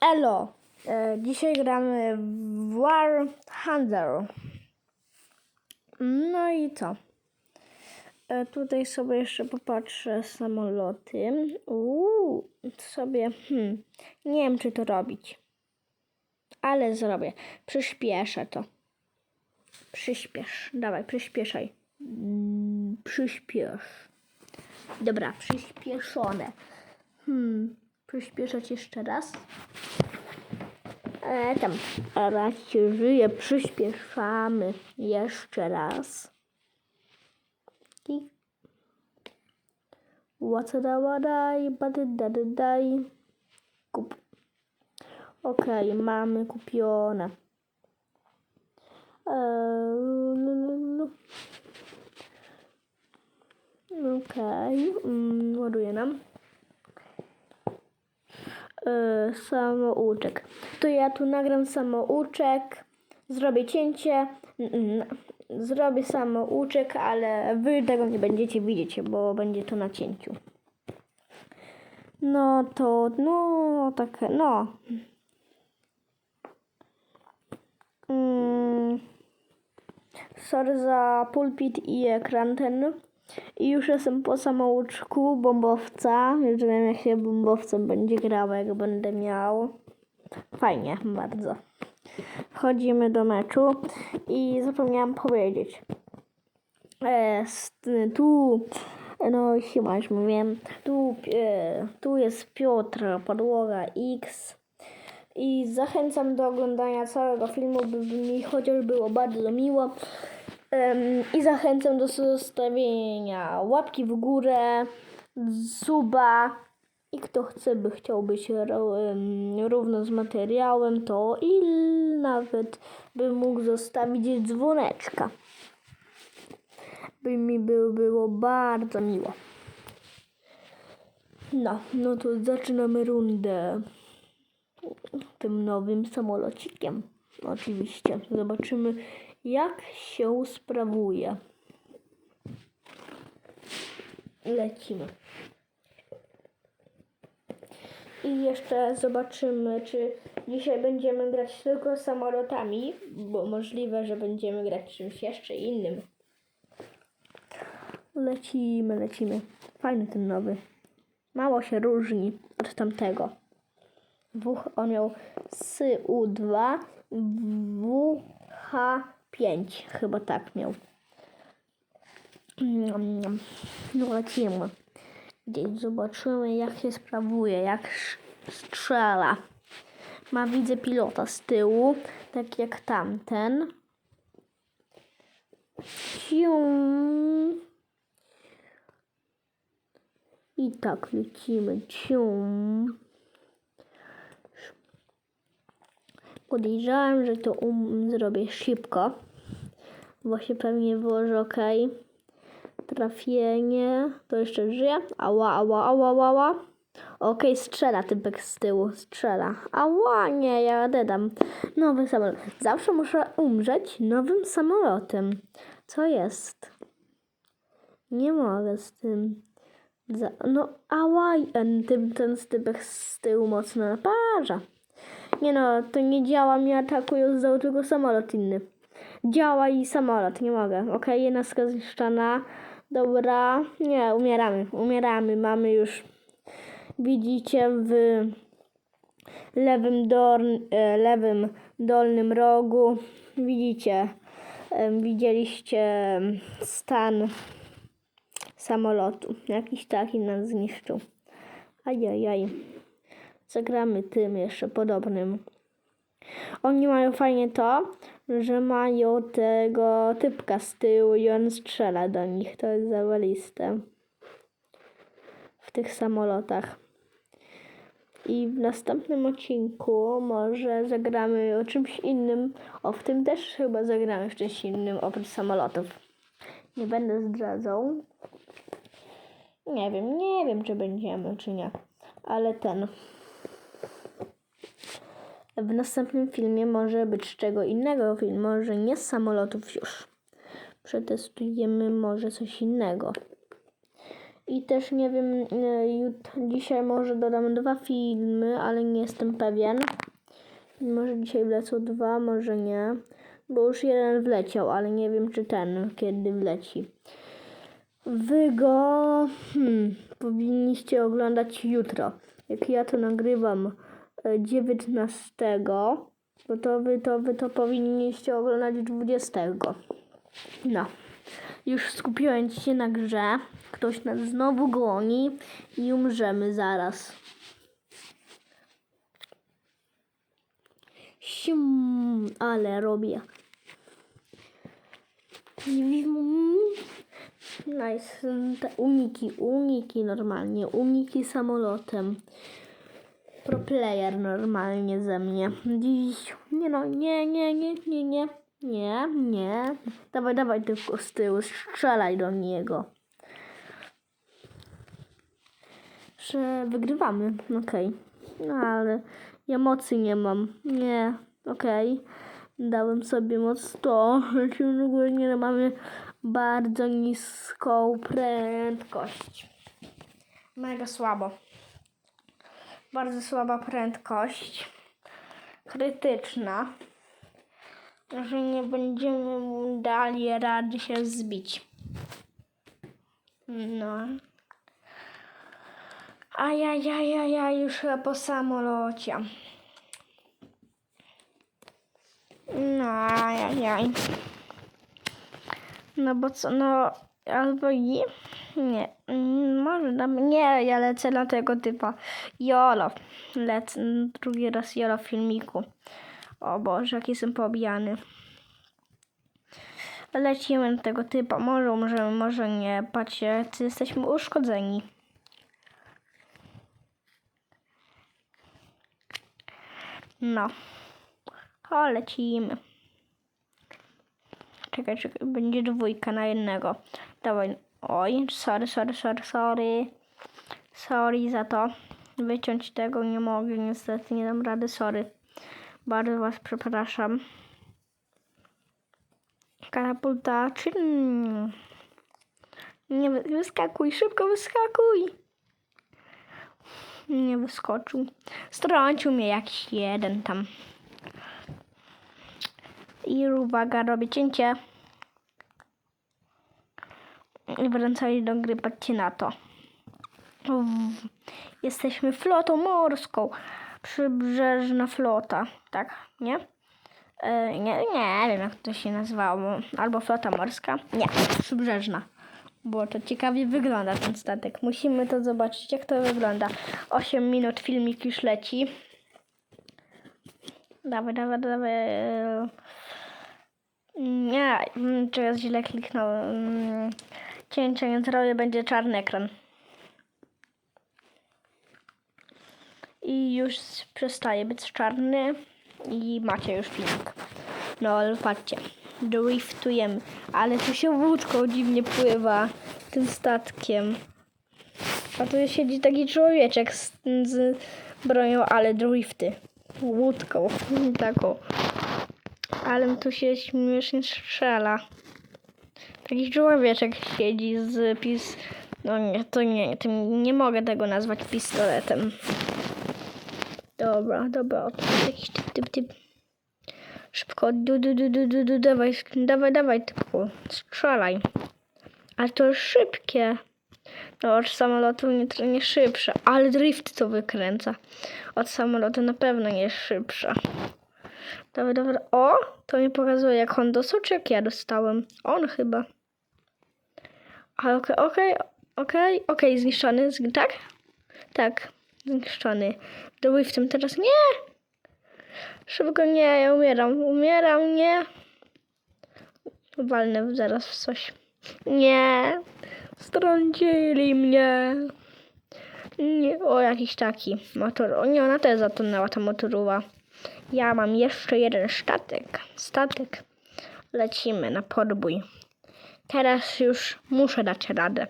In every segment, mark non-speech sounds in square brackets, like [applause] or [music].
Elo! E, dzisiaj gramy w War Thunder. No i co? E, tutaj sobie jeszcze popatrzę samoloty. Uuu, sobie, hmm, nie wiem czy to robić. Ale zrobię. Przyspieszę to. Przyspiesz. Dawaj, przyspieszaj. Mm, Przyspiesz. Dobra, przyspieszone. Hmm, przyspieszać jeszcze raz. E, tam, raz się żyje, przyspieszamy jeszcze raz. I Łacaдаładaj, badydadydaj. Kup. Okej, mamy kupione. Eee, lu, lu, lu. Okej, mm, ładuje nam. Eee, samouczek. To ja tu nagram samouczek, zrobię cięcie, zrobię samouczek, ale wy tego nie będziecie widzieć, bo będzie to na cięciu. No to, no tak, no. Mm. Sorry za pulpit i ekran ten. I już jestem po samouczku bombowca. Już wiem jak się bombowcem będzie grało, jak będę miał. Fajnie, bardzo. Wchodzimy do meczu i zapomniałam powiedzieć. E, tu, no chyba już mówiłem, tu, e, tu jest Piotr, podłoga X. I zachęcam do oglądania całego filmu, by mi chociaż było bardzo miło. I zachęcam do zostawienia łapki w górę, suba. I kto chce, by chciał być równo z materiałem, to i nawet by mógł zostawić dzwoneczka. By mi było, było bardzo miło. No, no to zaczynamy rundę tym nowym samolocikiem. Oczywiście. Zobaczymy, jak się sprawuje. Lecimy. I jeszcze zobaczymy, czy dzisiaj będziemy grać tylko samolotami, bo możliwe, że będziemy grać czymś jeszcze innym. Lecimy, lecimy. Fajny ten nowy. Mało się różni od tamtego. Wuch, on miał SU2, WH5, chyba tak miał. Mm, No lecimy. Gdzieś zobaczymy jak się sprawuje, jak strzela. Ma widzę pilota z tyłu, tak jak tamten. Siu. I tak lecimy. Cium. Podejrzewam, że to um, zrobię szybko. Się pewnie włoży ok. Trafienie. To jeszcze żyje. Ała, ała, ała, ała. Okej, strzela typek z tyłu. Strzela. Ała, nie, ja dedam. Nowy samolot. Zawsze muszę umrzeć nowym samolotem. Co jest? Nie mogę z tym. Za, no, ała, ten, ten, typek z tyłu mocno naparza. Nie no, to nie działa, mnie atakują z tylko samolot inny. Działa i samolot, nie mogę. Okej, jedna zniszczona. Dobra, nie, umieramy, umieramy. Mamy już, widzicie, w lewym, dorn, e, lewym dolnym rogu, widzicie, widzieliście stan samolotu. Jakiś taki nas zniszczył. Ajajaj. Zagramy tym jeszcze podobnym. Oni mają fajnie to, że mają tego typka z tyłu i on strzela do nich. To jest zawaliste. W tych samolotach. I w następnym odcinku może zagramy o czymś innym. O, w tym też chyba zagramy w czymś innym oprócz samolotów. Nie będę zdradzał. Nie wiem, nie wiem, czy będziemy, czy nie. Ale ten. W następnym filmie może być czego innego może nie z samolotów już. Przetestujemy może coś innego. I też nie wiem, e, dzisiaj może dodam dwa filmy, ale nie jestem pewien. Może dzisiaj wlecą dwa, może nie. Bo już jeden wleciał, ale nie wiem czy ten kiedy wleci. Wy go hmm, powinniście oglądać jutro. Jak ja to nagrywam 19, no to wy to, wy to powinniście oglądać 20. No. Już skupiłem się na grze. Ktoś nas znowu goni i umrzemy zaraz. Sium, ale robię. Nice. Te uniki, uniki normalnie. Uniki samolotem. Pro player normalnie ze mnie. Dziś. Nie no, nie, nie, nie, nie, nie. Nie, nie. Dawaj, dawaj tylko z tyłu. Strzelaj do niego. Że wygrywamy. Okej. No ale ja mocy nie mam. Nie. Okej. Dałem sobie moc 100. Lecimy ogólnie mamy bardzo niską prędkość. Mega słabo. Bardzo słaba prędkość. Krytyczna. Że nie będziemy dali rady się zbić. No. Ajajajajaj, już chyba po samolocie. No, ajajaj. No bo co, no albo i nie, mm, może dam, nie, ja lecę na tego typa. Jolo, lecę drugi raz Jolo w filmiku. O Boże, jaki jestem pobijany. Lecimy na tego typa, może umrzemy, może nie. Patrzcie, jesteśmy uszkodzeni. No. O, lecimy. Czekaj, czekaj, będzie dwójka na jednego. Dawaj. Oj, sorry, sorry, sorry, sorry. Sorry za to. Wyciąć tego nie mogę, niestety nie dam rady, sorry. Bardzo was przepraszam. Katapulta, czy... Nie wy- wyskakuj, szybko wyskakuj. Nie wyskoczył. Strącił mnie jakiś jeden tam. I uwaga, robię cięcie. I wracali do gry, patrzcie na to. Jesteśmy flotą morską. Przybrzeżna flota, tak, nie? E, nie, nie wiem jak to się nazywało. Albo flota morska. Nie, przybrzeżna. Bo to ciekawie wygląda ten statek. Musimy to zobaczyć, jak to wygląda. 8 minut filmik już leci. Dawaj, dawaj, dawaj. Nie, mm, czy ja źle kliknąłem. Mm, Cięcie nie zrobię, będzie czarny ekran. I już przestaje być czarny i macie już filmik. No ale patrzcie, driftujemy, ale tu się łódką dziwnie pływa tym statkiem. A tu siedzi taki człowieczek z, z bronią, ale drifty. Łódką [laughs] taką. Ale tu się śmiesznie strzela. Taki człowieczek siedzi z pis... No nie, to nie, to nie mogę tego nazwać pistoletem. Dobra, dobra, jakiś typ, typ, typ. Szybko, du, du, du, du, du, du, dawaj, dawaj, dawaj, typku, strzelaj. Ale to szybkie. No, od samolotu nie, nie szybsze, ale drift to wykręca. Od samolotu na pewno nie jest szybsza. Dobra, dobra. O, to mi pokazuje, jak on dostał, czy ja dostałem. On chyba. Ale okej, okej, okej, okej, zniszczony, tak? Tak, zniszczony. Do w tym teraz nie! Szybko nie, ja umieram, umieram, nie! Walnę zaraz w coś. Nie! Strącili mnie! Nie, o, jakiś taki motor. O nie, ona też zatonęła ta motorowa. Ja mam jeszcze jeden statek. Statek. Lecimy na podbój. Teraz już muszę dać radę.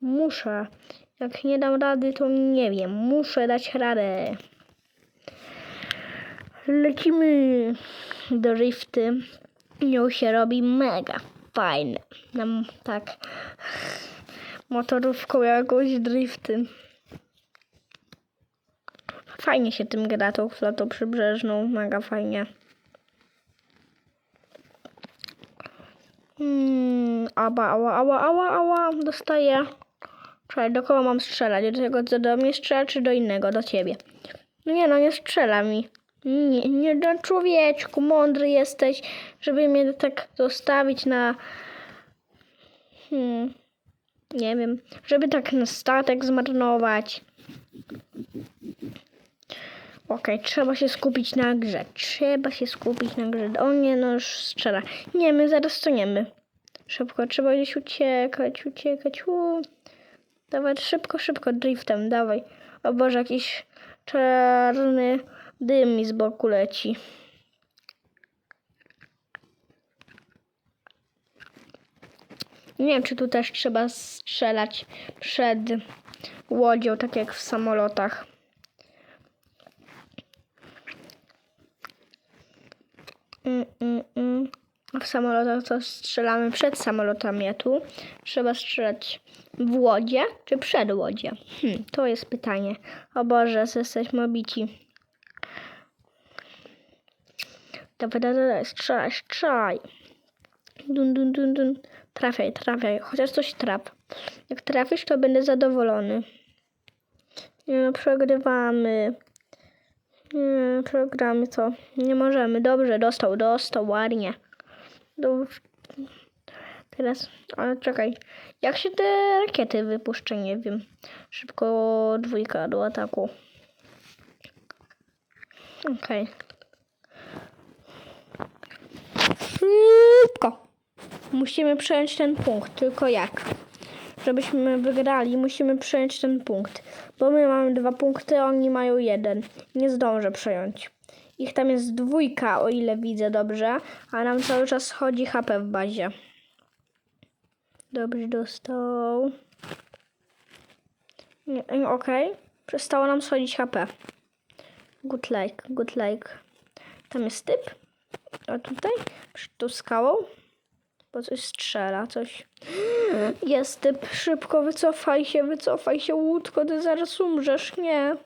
Muszę. Jak nie dam rady, to nie wiem. Muszę dać radę. Lecimy do rifty. Nią się robi mega fajne. Nam tak motorówką jakąś drifty. Fajnie się tym gra, tą flotą przybrzeżną, mega fajnie. Hmm, ała, ała, ała, ała, ała, dostaję. Czekaj, do kogo mam strzelać? Do tego, co do mnie strzela, czy do innego, do ciebie? No nie, no nie strzela mi. Nie, nie do człowieczku, mądry jesteś, żeby mnie tak zostawić na... Hmm, nie wiem, żeby tak na statek zmarnować. Okej, trzeba się skupić na grze. Trzeba się skupić na grze. O nie, no już strzela. Nie, my zaraz toniemy. Szybko, trzeba gdzieś uciekać, uciekać. Uu. Dawaj, szybko, szybko, driftem, dawaj. O Boże, jakiś czarny dym mi z boku leci. Nie wiem, czy tu też trzeba strzelać przed łodzią, tak jak w samolotach. Mm, mm, mm. A W samolotach to strzelamy przed samolotami, a tu trzeba strzelać w łodzie czy przed łodzie? Hmm, to jest pytanie. O Boże, jesteśmy obici. Dawaj, dawaj, dawaj, strzelaj, strzelaj. Dun, dun, dun, dun. Trafiaj, trafiaj, chociaż coś traf. Jak trafisz, to będę zadowolony. No, przegrywamy. Nie, przegramy to. Nie możemy. Dobrze, dostał, dostał, ładnie. Dobrze. Teraz, ale czekaj. Jak się te rakiety wypuszcza, nie wiem. Szybko dwójka do ataku. Okej. Szybko. Musimy przejąć ten punkt. Tylko jak? Żebyśmy wygrali, musimy przejąć ten punkt. Bo my mamy dwa punkty, oni mają jeden. Nie zdążę przejąć. Ich tam jest dwójka, o ile widzę dobrze, a nam cały czas chodzi HP w bazie. Dobrze, dostał. Okej, przestało nam schodzić HP. Good like, good like. Tam jest typ. A tutaj, przed tą skałą, bo coś strzela, coś. Jest typ, szybko wycofaj się, wycofaj się, łódko, ty zaraz umrzesz, nie.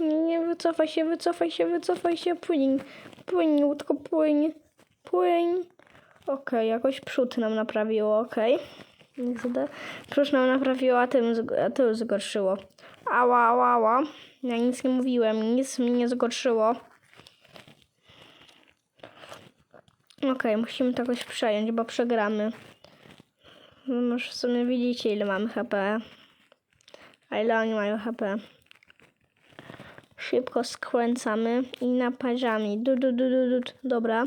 Nie, nie, wycofaj się, wycofaj się, wycofaj się, płyń, płyń, łódko, płyń, płyń. Okej, jakoś przód nam naprawiło, okej. Okay. Przód nam naprawiło, a zg- a tył zgorszyło. Ała, ała, ała. Ja nic nie mówiłem, nic mi nie zgorszyło. Okej, musimy to jakoś przejąć, bo przegramy. No już w sumie widzicie, ile mamy HP. A ile oni mają HP. Szybko skręcamy i naparzamy. Du, du, du, du, du. Dobra.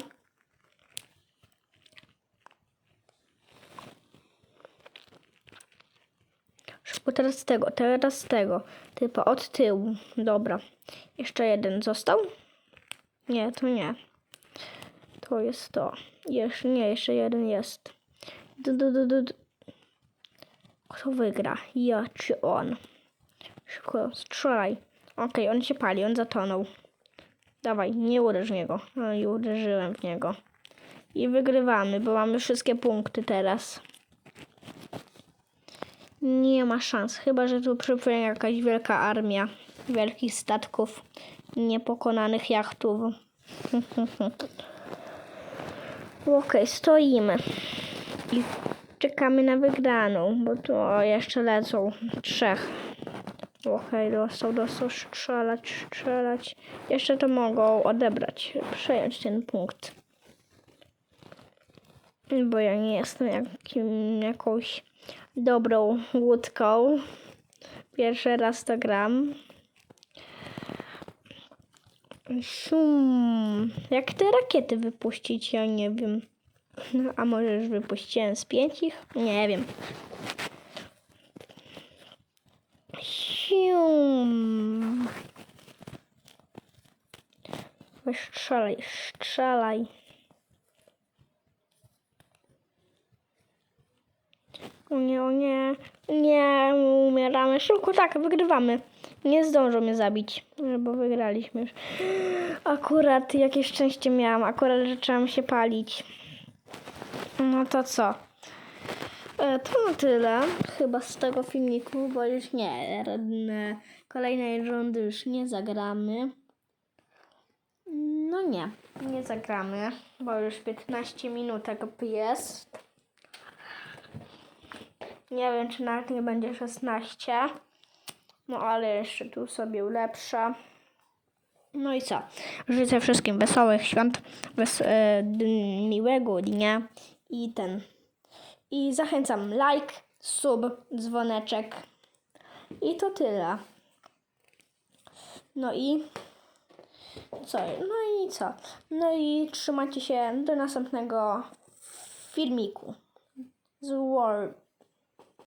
Szybko teraz tego, teraz tego. Typa od tyłu. Dobra. Jeszcze jeden został? Nie, to nie. To jest to. Jeszcze nie, jeszcze jeden jest. Du, du, du, du. du. Kto wygra? Ja czy on? Szybko, strzelaj. Okej, on się pali, on zatonął. Dawaj, nie uderz niego. No i uderzyłem w niego. I wygrywamy, bo mamy wszystkie punkty teraz. Nie ma szans, chyba że tu przypłynie jakaś wielka armia wielkich statków, niepokonanych jachtów. [laughs] Okej, stoimy i czekamy na wygraną, bo tu o, jeszcze lecą trzech. Okej, dostał, dostał, strzelać, strzelać. Jeszcze to mogą odebrać, przejąć ten punkt. Bo ja nie jestem jakim, jakąś dobrą łódką. Pierwszy raz to gram. Szum. Jak te rakiety wypuścić? Ja nie wiem. No, A może już wypuściłem z pięć ich? Nie wiem. Sium. Weź Strzelaj, strzelaj. O nie, o nie, nie, umieramy. Szybko, tak, wygrywamy. Nie zdążą mnie zabić, bo wygraliśmy już. Akurat jakieś szczęście miałam, akurat zaczęłam się palić. No to co? E, To na tyle chyba z tego filmiku, bo już nie, kolejnej rundy już nie zagramy. No nie, nie zagramy, bo już 15 minut jakby jest. Nie wiem, czy nawet nie będzie 16. No ale jeszcze tu sobie ulepszę. No i co? Życzę wszystkim wesołych świąt, wes- e, miłego dnia i ten. I zachęcam like, sub, dzwoneczek. I to tyle. No i co? No i co? No i trzymajcie się do następnego filmiku z World